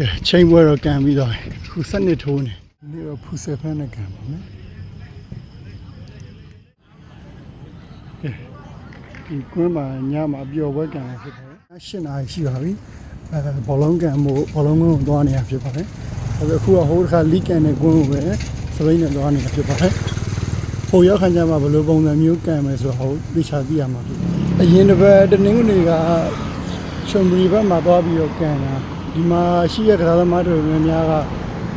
ကဲချိန်ပွဲတော့ကန်ပြီးတော့ခုစနစ်ထိုးနေဒီနေ့တော့ဖူဆယ်ဖန်းနဲ့ကန်ပါမယ်ကဲဒီကွင်းမှာညမှာအပျော်ပွဲကန်ရဖြစ်ပါတယ်၈နာရီရှိပါပြီအဲဘောလုံးကန်မို့ဘောလုံးကွင်းကိုသွားနေရဖြစ်ပါတယ်အဲအခုကဟိုတစ်ခါလီကန်နဲ့ကွင်းကိုပဲစပိန်နဲ့သွားနေတာဖြစ်ပါတယ်ဟိုရောက်ခါကျမှဘယ်လိုပုံစံမျိုးကန်မယ်ဆိုတော့ဟိုသိချာသိရမှာဖြစ်အရင်တစ်ပတ်တနင်္ဂနွေကချုံရီဘက်မှာသွားပြီးတော့ကန်တာ ဒီမှာရှိရတရားသမားတွေများများက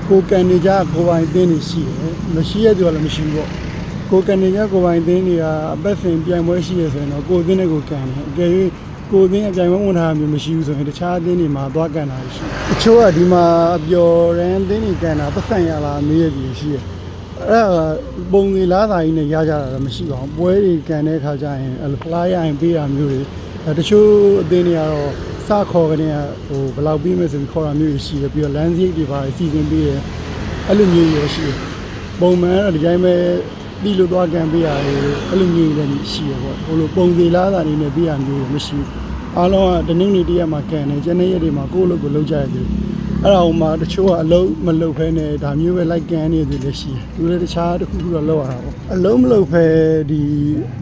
ကိုကန်နေကြကိုပိုင်သင်းနေရှိတယ်မရှိရသူကလည်းမရှိဘူးပေါ့ကိုကန်နေကြကိုပိုင်သင်းတွေကအပတ်စဉ်ပြိုင်ပွဲရှိရဆိုရင်တော့ကိုသင်းနဲ့ကိုကန်တယ်အကယ်၍ကိုသင်းအပြိုင်ပွဲဝင်တာမျိုးမရှိဘူးဆိုရင်တခြားသင်းတွေမှာသွားကန်တာရှိတယ်တချို့ကဒီမှာအပျော်ရန်သင်းတွေကန်တာပတ်ဆိုင်ရလားမေးရပြီရှိတယ်အဲ့ဒါပုံစံလားသာကြီးနဲ့ရကြတာတော့မရှိပါဘူးပွဲတွေကန်တဲ့အခါကျရင်အဲ့လိုဖလားရရင်ပေးတာမျိုးတွေအဲတချို့အသင်းတွေကတော့ စခေါ်ကနေကဟိုဘယ်လောက်ပြီးမယ်ဆိုပြီးခေါ်တာမျိုးတွေရှိတယ်ပြီးတော့လမ်းစရိတ်တွေပါစီစဉ်ပေးတယ်အဲ့လိုမျိုးတွေရှိတယ်ပုံမှန်ကတော့ဒီတိုင်းပဲပြီးလို့သွားကန်ပေးရတယ်အဲ့လိုမျိုးတွေလည်းရှိရပေါ့ဟိုလိုပုံစံလားသာနေနဲ့ပေးရမျိုးတွေမရှိဘူးအားလုံးကတနင်္ဂနွေတရက်မှာကန်တယ်ကျန်တဲ့ရက်တွေမှာကိုယ့်အလုပ်ကိုလုပ်ကြရတယ် အဲ့ဒါဟိုမှာတချို့ကအလုံးမလုပ်ဖဲနဲ့ဒါမျိုးပဲလိုက်ကန်နေတယ်လည်းရှိတယ်သူလည်းတခြားတစ်ခုခုတော့လုပ်ရတာပေါ့အလုံးမလုပ်ဖဲဒီ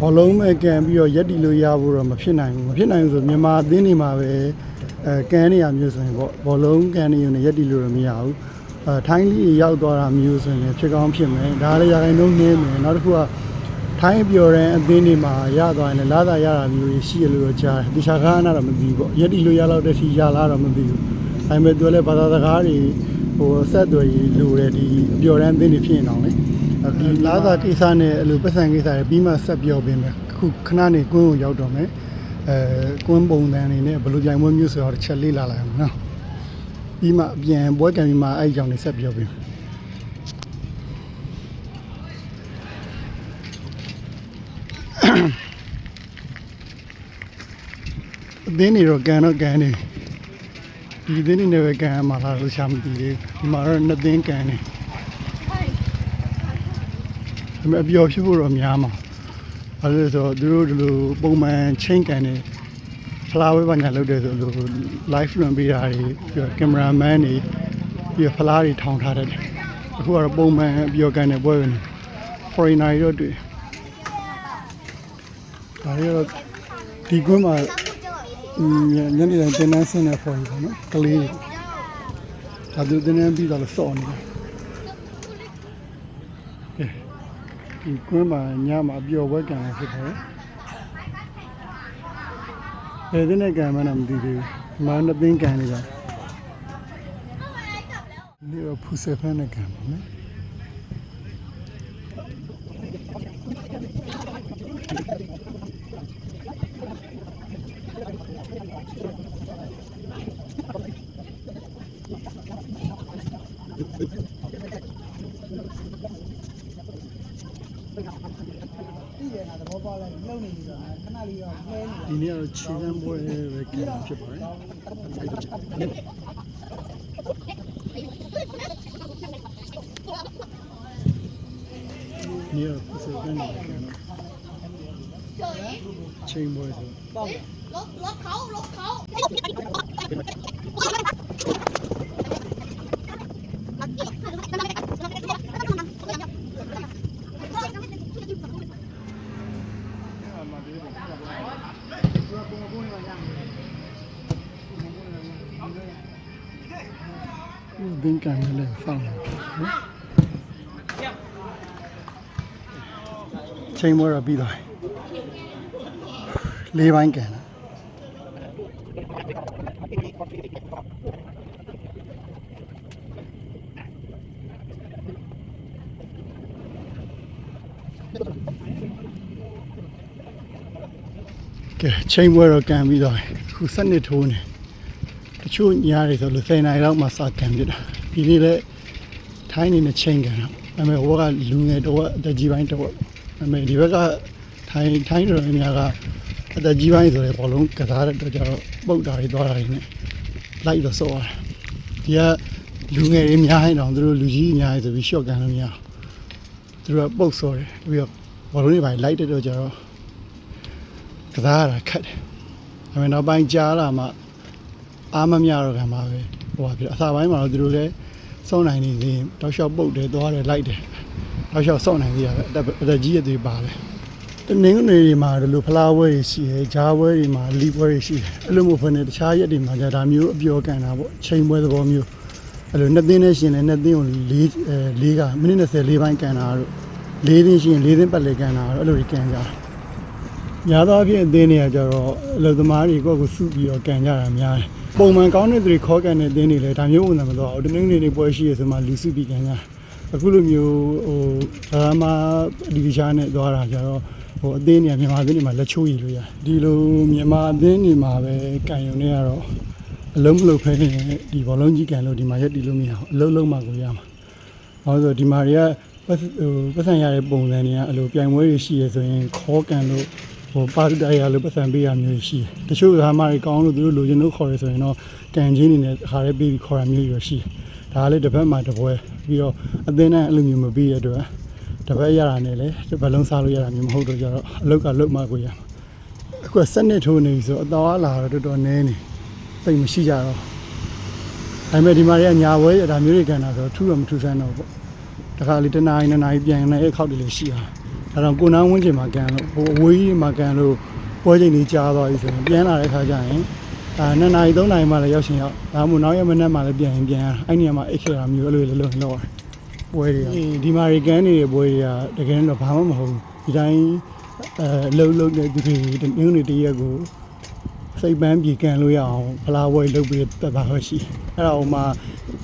ဘောလုံးမဲ့ကန်ပြီးတော့ရက်တီလို့ရဖို့တော့မဖြစ်နိုင်ဘူးမဖြစ်နိုင်ဘူးဆိုမြန်မာအသင်းတွေမှာပဲအဲကန်နေရမျိုးဆိုရင်ပေါ့ဘောလုံးကန်နေရုံနဲ့ရက်တီလို့တော့မရဘူးအဲထိုင်းလီရောက်သွားတာမျိုးဆိုရင်လည်းဖြစ်ကောင်းဖြစ်မယ်ဒါလည်းရာခိုင်နှုန်းနည်းမယ်နောက်တစ်ခုကထိုင်းပြော်တဲ့အသင်းတွေမှာရသွားရင်လည်းလာသာရတာမျိုးတွေရှိရလို့တော့ကြားတယ်တခြားကားနာတော့မသိဘူးပေါ့ရက်တီလို့ရတော့တဲ့ထီရလာတော့မသိဘူး ဒါပေမဲ့သူကလည်းဘာသာစကားတွေဟိုဆက်သွယ်ရေးလိုတယ်ဒီပြော်တဲ့အသင်းတွေဖြစ်နေအောင်လေအခုလာသာကိစ္စနဲ့အဲ့လိုပတ်စံကိစ္စတွေပြီးမှဆက်ပြောပေးမယ်အခုခဏနေကွင်းကိုရောက်တော့မယ်အဲကွင်းပုံစံတွေနဲ့ဘယ်လိုပြိုင်ပွဲမျိုးဆိုတော့တစ်ချက်လေးလာလိုက်အောင်နော်ပြီးမှပြန်ပွဲကံပြီးမှအဲ့ဒီကြောင့်နေဆက်ပြောပေးမယ်အသင်းတွေတော့ကန်တော့ကန်နေ ဒီအသင်းတွေနဲ့ပဲကန်ရမှာလားလို့ရှာမသိသေးဘူးဒီမှာတော့နှစ်သင်းကန်နေဒါပေမဲ့အပျော်ဖြစ်ဖို့တော့များမှာဘာလို့လဲဆိုတော့သူတို့ဒီလိုပုံမှန်ချင်းကန်နေဖလာဝဲပါညာလုပ်တယ်ဆိုလို့ live လွှင့်ပေးတာတွေပြီးတော့ကင်မရာမန်တွေပြီးတော့ဖလားတွေထောင်ထားတတ်တယ်အခုကတော့ပုံမှန်အပျော်ကန်နေပွဲပဲနေ foreigner တွေတော့တွေ့ဒါတွေကတော့ဒီကွင်းမှာอืม ညနေတိုင်းတင်နန်းဆင်းနေပေါ်ပြီပေါ့နော်ကလေးတွေဒါသူတင်နန်းပြီးတော့လည်းစော့နေတယ်ကဲဒီကွင်းမှာညမှာအပျော်ပွဲကံရဖြစ်ပါတယ်ဘယ်တဲ့နဲ့ကံမှန်းတော့မသိသေးဘူးဒီမှာနှစ်သိန်းကံနေကြဒီနေ့တော့ဖူဆယ်ဖန်းနဲ့ကံပါ ပြည်ရတာသဘောပေါက်လိုက်လုံနေပြီတော့ခဏလေးတော့လဲနေဒီနေ့တော့ခြေတန်းပွဲပဲကင်ဖြစ်ပါတယ်နေရာပစကန်းနေတယ်နော်ချိန်ပွဲဆိုပေါ့လောလောခေါလောခေါ ဘင်းကံနဲ့လည်းဖောင်းတယ်နော်ချိန်ပွဲတော့ပြီးသွားပြီလေးပိုင်းကံလားကဲချိန်ပွဲတော့ကံပြီးသွားပြီခုစနစ်ထိုးနေတ ချို့ညားတွေဆိုလို့10နိုင်လောက်မှစကန်ပြတာဒီနေ့လည်းထိုင်းနေနဲ့ချိန်ကန်တော့ဒါပေမဲ့ဟိုကလူငယ်တော့အသက်ကြီးပိုင်းတော့ဒါပေမဲ့ဒီဘက်ကထိုင်းထိုင်းတော်များများကအသက်ကြီးပိုင်းဆိုတဲ့ဘောလုံးကစားတဲ့တော့ကျတော့ပုတ်တာတွေသွားတာတွေနဲ့လိုက်တော့စောရတယ်ဒီကလူငယ်တွေများရင်တော့သူတို့လူကြီးအများကြီးဆိုပြီး short ကန်လို့မရအောင်သူတို့ကပုတ်စောတယ်ပြီးတော့ဘောလုံးတွေပိုင်းလိုက်တဲ့တော့ကျတော့ကစားရတာခက်တယ်ဒါပေမဲ့နောက်ပိုင်းကြားလာမှ အားမမျှတော့ခံပါပဲဟိုဟိုပါဖြစ်အစာပိုင်းမှာတော့သူတို့လည်းစောင့်နိုင်နေသေးရင်တောက်လျှောက်ပုတ်တယ်သွားတယ်လိုက်တယ်တောက်လျှောက်စောင့်နိုင်သေးရပဲအသက်အသက်ကြီးရသေးပါလေတနင်္ဂနွေတွေမှာဒီလိုဖလားပွဲတွေရှိတယ်ဂျားပွဲတွေမှာလီပွဲတွေရှိတယ်အဲ့လိုမျိုးဖွင့်နေတခြားရက်တွေမှာじゃဒါမျိုးအပျော်ကန်တာပေါ့ချိန်ပွဲသဘောမျိုးအဲ့လိုနှစ်သိန်းနဲ့ရှင်လဲနှစ်သိန်းကို၄အဲ၄ကမိနစ်20လေးပိုင်းကန်တာတို့၄သိန်းရှင်၄သိန်းပတ်လေကန်တာတို့အဲ့လိုတွေကန်ကြတာ များသောအားဖြင့်အသင်းတွေကကြတော့အလုပ်သမားတွေကိုယ့်ကိုစုပြီးတော့ကန်ကြတာများတယ်။ပုံမှန်ကောင်းတဲ့သူတွေခေါ်ကန်တဲ့အသင်းတွေလည်းဒါမျိုးပုံစံမတော့ဘူး။တနင်္ဂနွေနေ့ပွဲရှိရဆိုမှလူစုပြီးကန်ကြတာ။အခုလိုမျိုးဟိုဒါမှဒီဒီရှားနဲ့သွားတာကြတော့ဟိုအသင်းတွေကမြန်မာအသင်းတွေမှာလက်ချိုးရည်လို့ရတယ်။ဒီလိုမြန်မာအသင်းတွေမှာပဲကန်ရုံနဲ့ကတော့အလုံးမလုံးဖဲနေဒီဘောလုံးကြီးကန်လို့ဒီမှာရက်တီလို့မရအောင်အလုံးလုံးမှကိုရမှာ။ဘာလို့လဲဆိုတော့ဒီမှာတွေကပတ်ဟိုပတ်စံရတဲ့ပုံစံတွေကအဲ့လိုပြိုင်ပွဲတွေရှိရဆိုရင်ခေါ်ကန်လို့ ဟိုပါတူတရားလို့ပတ်စံပေးရမျိုးရှိတယ်။တချို့ကမှတွေကောင်းလို့သူတို့လိုချင်လို့ခေါ်ရဆိုရင်တော့ကန်ချင်းနေနဲ့အခါလေးပေးပြီးခေါ်ရမျိုးရရှိတယ်။ဒါကလည်းတစ်ဖက်မှာတစ်ပွဲပြီးတော့အသင်းနဲ့အဲ့လိုမျိုးမပေးရတဲ့အတွက်တစ်ဖက်ရတာနဲ့လည်းတစ်ဖက်လုံးစားလို့ရတာမျိုးမဟုတ်တော့ကြတော့အလုတ်ကလုတ်မှကိုရမှာ။အခုကစနစ်ထိုးနေပြီဆိုအတော်အားလာတော့တော်တော်နည်းနေ။တိတ်မရှိကြတော့။ဒါပေမဲ့ဒီမှာတွေကညာဝဲရဒါမျိုးတွေကန်တာဆိုတော့ထူတော့မထူဆန်းတော့ပေါ့။တခါလေတစ်နာရီနှစ်နာရီပြန်နေအဲ့ခောက်တွေလည်းရှိတာ။ ဒါတော့ကိုနန်းဝင်းကျင်မှာကန်လို့ဟိုအဝေးကြီးမှာကန်လို့ပွဲချိန်ကြီးကြားသွားပြီဆိုရင်ပြန်လာတဲ့ခါကျရင်အာနှစ်နာရီသုံးနာရီမှလည်းရောက်ရှင်ရောက်ဒါမှမဟုတ်နောက်ရက်မနေ့မှလည်းပြန်ရင်ပြန်ရတာအဲ့ဒီနေရာမှာအိတ်ခေတာမျိုးအဲ့လိုလိုလုံးလောက်ရတယ်ပွဲတွေကဒီမှာရီကန်နေတဲ့ပွဲတွေကတကယ်တော့ဘာမှမဟုတ်ဘူးဒီတိုင်းအဲလှုပ်လှုပ်တဲ့ဒီဒီနင်းနေတရက်ကို စိတ်ပန်းပြေကန်လို့ရအောင်ဖလားဝဲလုပ်ပြီးတက်တာပဲရှိအဲ့ဒါဟိုမှာ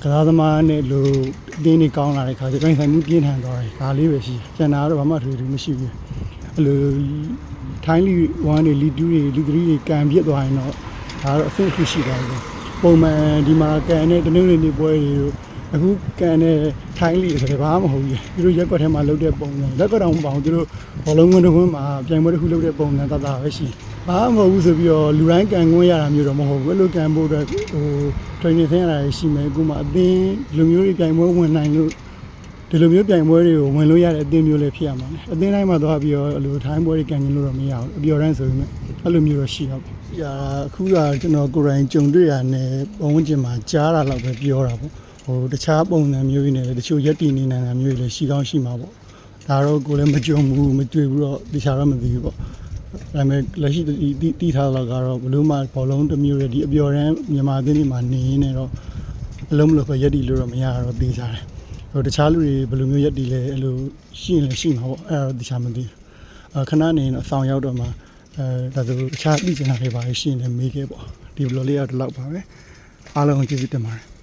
ကစားသမားနဲ့လူအတင်းနေကောင်းလာတဲ့ခါကျပြန်ဆိုင်မှုပြင်းထန်သွားတယ်ဒါလေးပဲရှိကျန်တာကတော့ဘာမှထွေထူးမရှိဘူးအဲ့လိုထိုင်းလီ1တွေလီ2တွေလီ3တွေကန်ပြစ်သွားရင်တော့ဒါတော့အဆင့်ရှိရှိသွားတယ်ပုံမှန်ဒီမှာကန်တဲ့တနင်္ဂနွေနေ့ပွဲတွေတို့အခုကန်တဲ့ထိုင်းလီဆိုတော့ဘာမှမဟုတ်ဘူးသူတို့ရက်ကွက်ထဲမှာလုပ်တဲ့ပုံစံရက်ကွက်တောင်မပေါ့သူတို့ဘောလုံးကွင်းတစ်ကွင်းမှာပြိုင်ပွဲတစ်ခုလုပ်တဲ့ပုံစံတတ်တာပဲရှိ ဘာမှမဟုတ်ဘူးဆိုပြီးတော့လူတိုင်းကန်ခွင့်ရတာမျိုးတော့မဟုတ်ဘူးအဲ့လိုကန်ဖို့အတွက်ဟို training ဆင်းရတာရှိမယ်အခုမှအသင်းလူမျိုးတွေပြိုင်ပွဲဝင်နိုင်လို့ဒီလိုမျိုးပြိုင်ပွဲတွေကိုဝင်လို့ရတဲ့အသင်းမျိုးလည်းဖြစ်ရမှာလေအသင်းတိုင်းမှာသွားပြီးတော့အဲ့လိုထိုင်းပွဲတွေကန်ကျင်လို့တော့မရဘူးအပြော်ရမ်းဆိုပေမဲ့အဲ့လိုမျိုးတော့ရှိတော့ပေါ့။ရာအခုကကျွန်တော်ကိုယ်တိုင်ကြုံတွေ့ရတဲ့ပုံဝင်ကျင်မှာကြားတာတော့ပဲပြောတာပေါ့။ဟိုတခြားပုံစံမျိုးတွေနဲ့လည်းတချို့ရက်တည်နေနိုင်တာမျိုးတွေလည်းရှိကောင်းရှိမှာပေါ့။ဒါတော့ကိုယ်လည်းမကြုံဘူးမတွေ့ဘူးတော့တခြားတော့မသိဘူးပေါ့။ ဒါပေမဲ့လက်ရှိတီးတီးထားတော့ကတော့ဘလို့မှဘောလုံးတစ်မျိုးရဲ့ဒီအပြော်ရမ်းမြန်မာအသင်းတွေမှာနေနေတော့အလုံးမလို့ပဲရက်တီလို့တော့မရတော့သိကြတယ်။ဟိုတခြားလူတွေဘယ်လိုမျိုးရက်တီလဲအဲ့လိုရှိရင်လည်းရှိမှာပေါ့အဲ့ဒါတော့တခြားမသိဘူး။အခဏနေရင်တော့အဆောင်ရောက်တော့မှအဲဒါဆိုတခြားသိချင်တာတွေပါရှိရင်လည်းမေးခဲ့ပေါ့ဒီဘလိုလေးကတော့ဒီလောက်ပါပဲအားလုံးကိုကျေးဇူးတင်ပါတယ်